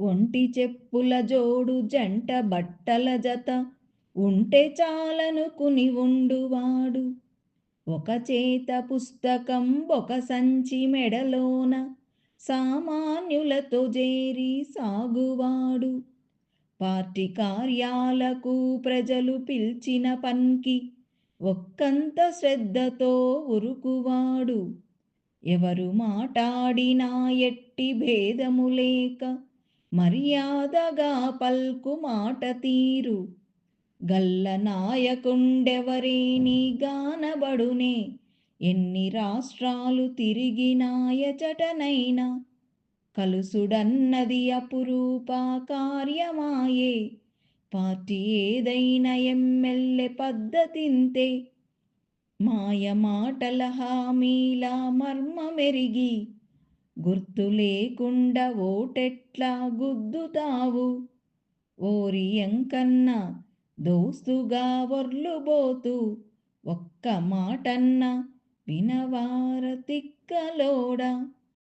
ఒంటి చెప్పుల జోడు జంట బట్టల జత ఉంటే చాలనుకుని ఉండువాడు. ఒక చేత పుస్తకం ఒక సంచి మెడలోన సామాన్యులతో చేరి సాగువాడు. పార్టీ కార్యాలకు ప్రజలు పిలిచిన పనికి ఒక్కంత శ్రద్ధతో ఉరుకువాడు. ఎవరు మాటాడినా ఎట్టి భేదము లేక మర్యాదగా పల్కు మాట తీరు. గల్ల నాయకుండెవరేని గానబడునే? ఎన్ని రాష్ట్రాలు తిరిగినాయచటనైనా కలుసుడన్నది అపురూప కార్యమాయే. పార్టీ ఏదైనా ఎమ్మెల్యే పద్ధతింతే. మాయ మాటల హామీల మర్మమెరిగి. గుర్తు లేకుండా ఓటెట్లా గుద్దుతావు? ఓరి దోస్తుగా వర్లుబోతూ ఒక్క మాటన్నా వినవార తిక్కలోడా